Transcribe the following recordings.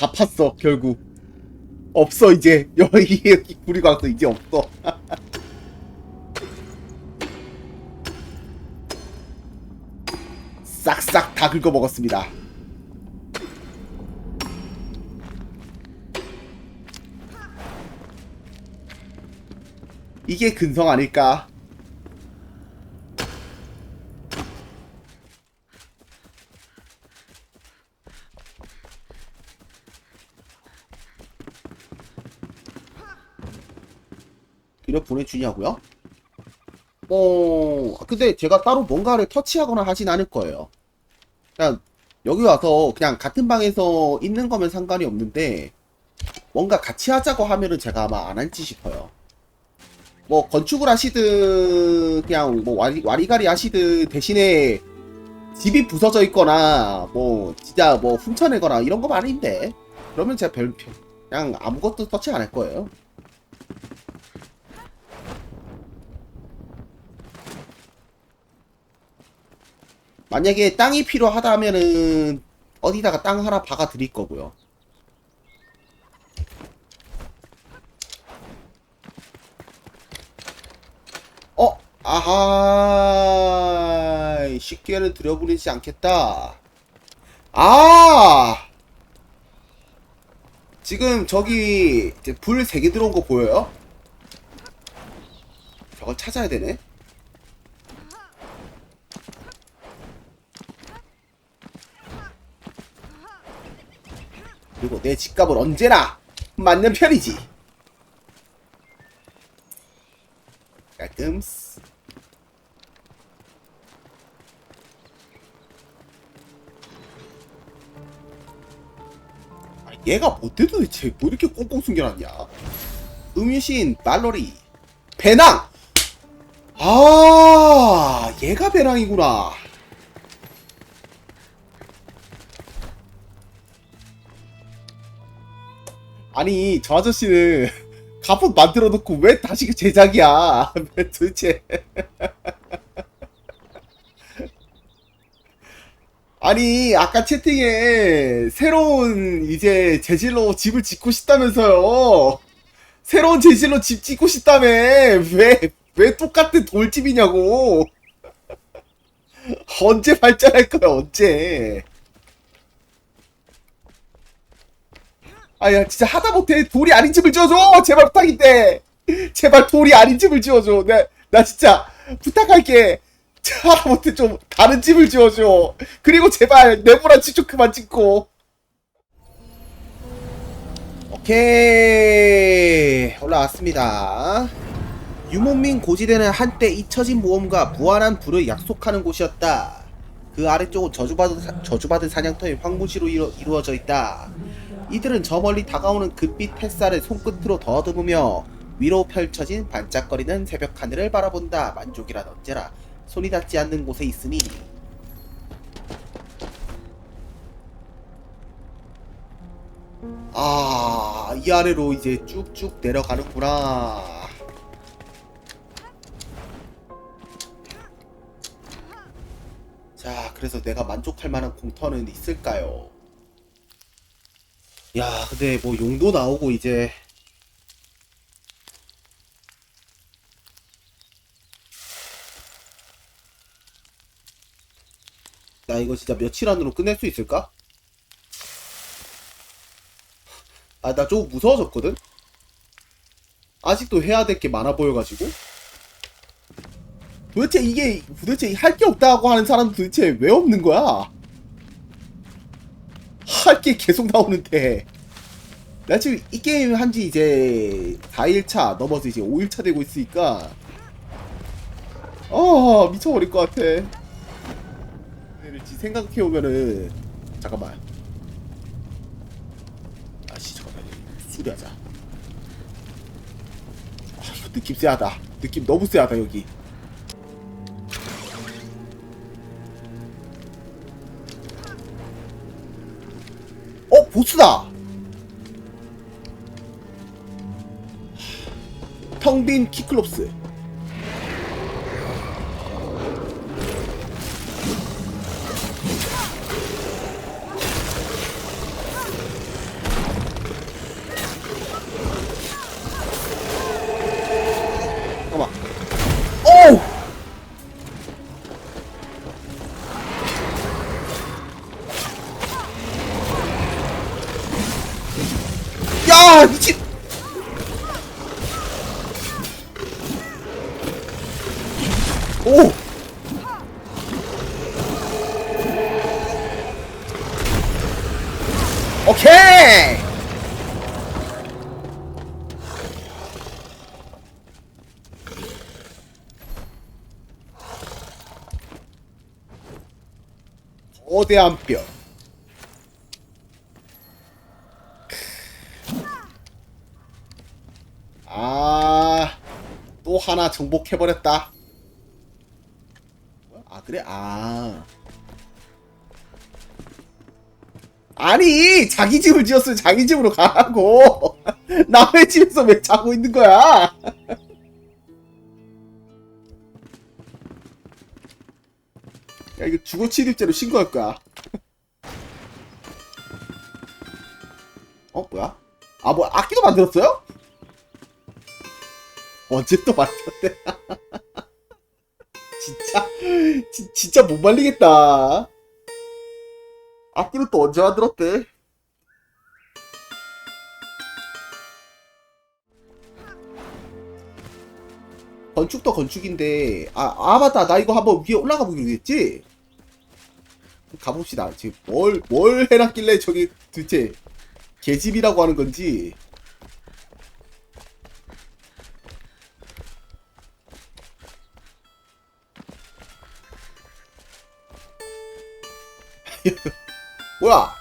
다 팠어 결국. 없어 이제. 여기 구리광도 이제 없어. 싹싹 다 긁어 먹었습니다. 이게 근성 아닐까 보내주냐고요? 어, 근데 제가 따로 뭔가를 터치하거나 하진 않을 거예요. 그냥 여기 와서 그냥 같은 방에서 있는 거면 상관이 없는데 뭔가 같이 하자고 하면은 제가 아마 안 할지 싶어요. 뭐 건축을 하시든 그냥 뭐 와리, 와리가리 하시든 대신에 집이 부서져 있거나 뭐 진짜 뭐 훔쳐내거나 이런 거 아닌데 그러면 제가 별 그냥 아무것도 터치 안 할 거예요. 만약에 땅이 필요하다면은 어디다가 땅 하나 박아 드릴 거고요. 어, 아하, 쉽게는 들여보내지 않겠다. 아, 지금 저기 불 세 개 들어온 거 보여요? 저걸 찾아야 되네. 그리고 내 집값은 언제나 맞는 편이지. 깔끔스. 아, 얘가 못해 도대체 뭐 이렇게 꽁꽁 숨겨놨냐? 음유신 말로리 배낭. 아, 얘가 배낭이구나. 아니 저 아저씨는 갑옷 만들어 놓고 왜 다시 그 제작이야? 왜 도대체? 아니 아까 채팅에 새로운 이제 재질로 집을 짓고 싶다면서요. 새로운 재질로 집 짓고 싶다며. 왜 왜 똑같은 돌집이냐고. 언제 발전할 거야 언제 아야 진짜 하다 못해. 돌이 아닌 집을 지어줘. 제발 부탁인데. 제발 돌이 아닌 집을 지어줘. 나, 나 진짜 부탁할게. 하다 못해 좀 다른 집을 지어줘. 그리고 제발 네모난 집좀 그만 짓고. 오케이. 올라왔습니다. 유목민 고지대는 한때 잊혀진 모험과 무한한 부를 약속하는 곳이었다 그 아래쪽은 저주받은, 사- 저주받은 사냥터의 황무지로 이루, 이루어져 있다 이들은 저 멀리 다가오는 금빛 햇살을 손끝으로 더듬으며 위로 펼쳐진 반짝거리는 새벽 하늘을 바라본다. 만족이란 언제나 손이 닿지 않는 곳에 있으니. 아, 이 아래로 이제 쭉쭉 내려가는구나. 그래서 내가 만족할 만한 공터는 있을까요? 야, 근데 뭐 용도 나오고 이제 나 이거 진짜 며칠 안으로 끝낼 수 있을까? 아, 나 조금 무서워졌거든? 아직도 해야 될 게 많아 보여가지고. 도대체 이게, 도대체 할 게 없다고 하는 사람 도대체 왜 없는 거야? 할 게 계속 나오는데. 나 지금 이 게임 한 지 이제 4일차 넘어서 이제 5일차 되고 있으니까. 아, 미쳐버릴 것 같아. 생각해보면은, 잠깐만. 아씨, 잠깐만. 수리하자. 아, 이거 느낌 쎄하다. 느낌 너무 쎄하다, 여기. 보스다! 텅빈 키클롭스. 오케이! 거대한 뼈. 아, 또 하나 정복해버렸다. 뭐야? 아, 그래? 아. 아니, 자기 집을 지었으면 자기 집으로 가라고. 남의 집에서 왜 자고 있는 거야? 야, 이거 주거 침입죄로 신고할 거야. 어, 뭐야? 아, 뭐, 악기도 만들었어요? 언제 또 만들었대? 진짜, 지, 진짜 못 말리겠다. 악기는 또 언제 만들었대? 건축도 건축인데, 아, 아, 맞다. 나 이거 한번 위에 올라가 보기로 했지? 가봅시다. 지금 뭘, 뭘 해놨길래 저기 도대체 개집이라고 하는 건지. 뭐야?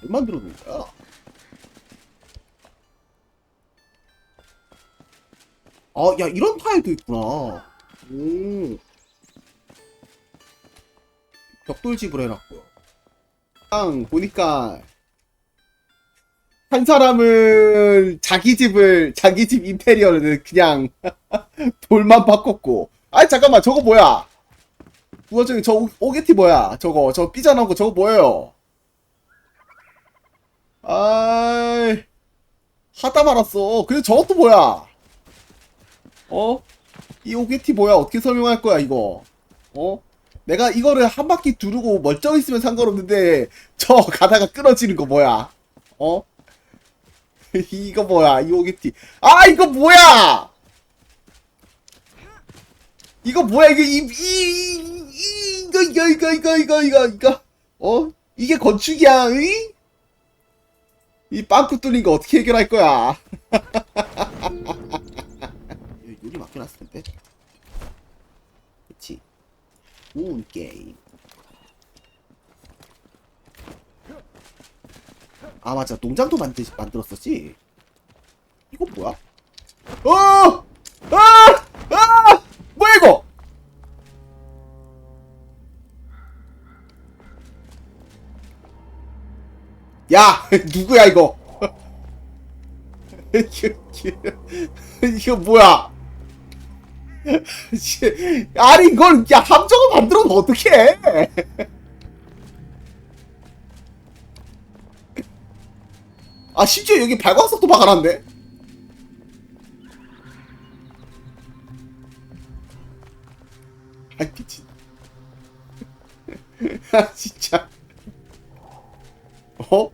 뭘 만들어 놓은 거야? 아, 야, 이런 타일도 있구나. 오. 벽돌집을 해놨고요. 그냥 보니까 한 사람은 자기 집을 자기 집 인테리어를 그냥 돌만 바꿨고. 아 잠깐만 저거 뭐야? 저기 저 오- 오게티 뭐야? 저거 저 삐져나온 거 저거 뭐예요? 아 하다 말았어. 근데 저것도 뭐야? 어? 이 오게티 뭐야? 어떻게 설명할 거야 이거? 어? 내가 이거를 한 바퀴 두르고 멀쩡히 있으면 상관없는데 저 가다가 끊어지는 거 뭐야? 어? 이거 뭐야? 이 오게티. 아 이거 뭐야? 이거 뭐야? 이거 이, 이, 이 이거 이거 이거 이거 이거 이거 이거 어? 이게 건축이야? 이? 이 빵꾸 뚫린 거 어떻게 해결할 거야? 요리 맡겨놨을 텐데. 그치? 좋은 게임. 아 맞아 농장도 만들 만들었었지. 이거 뭐야? 어! 아! 아! 뭐야 이거? 야 누구야? 이거, 이거 뭐야? 씨, 아니 이걸 야 함정을 만들어서 어떡해? 아 심지어 여기 발광석도 박아놨네. 아 미친. 아 진짜. 어?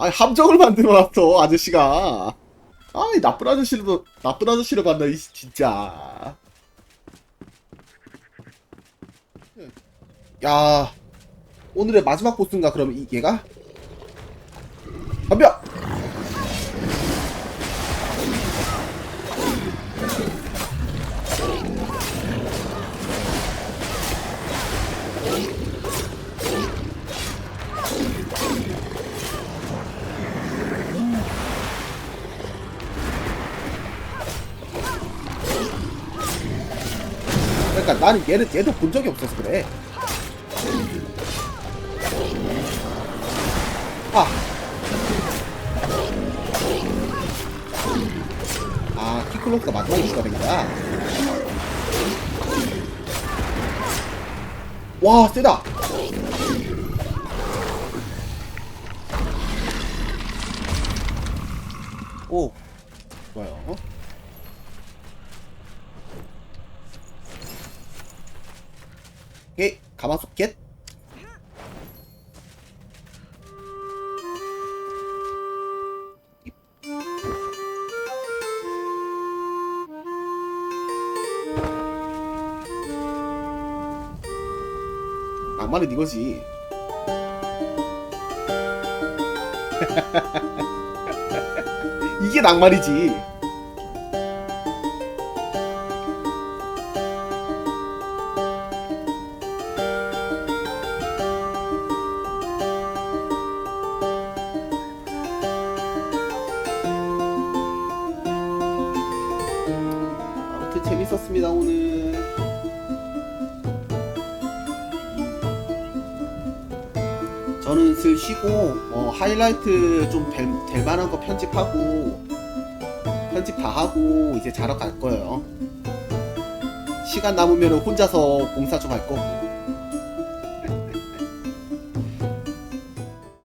아 함정을 만들어놨어 아저씨가. 아이 나쁜 아저씨를 나쁜 아저씨를 만나 이 진짜. 야 오늘의 마지막 보스인가 그럼 이 얘가? 덤벼 나는 얘는 얘도 본 적이 없어서 그래 아! 아, 키클로스가 맞다고 추가된다. 와, 세다! 오. 오케이 가마솥 악마는 이거지. 이게 낭만이지 저는 슬 쉬고 어, 하이라이트 좀 될, 될 만한 거 편집하고 편집 다 하고 이제 자러 갈 거예요. 시간 남으면 혼자서 공사 좀 할 거고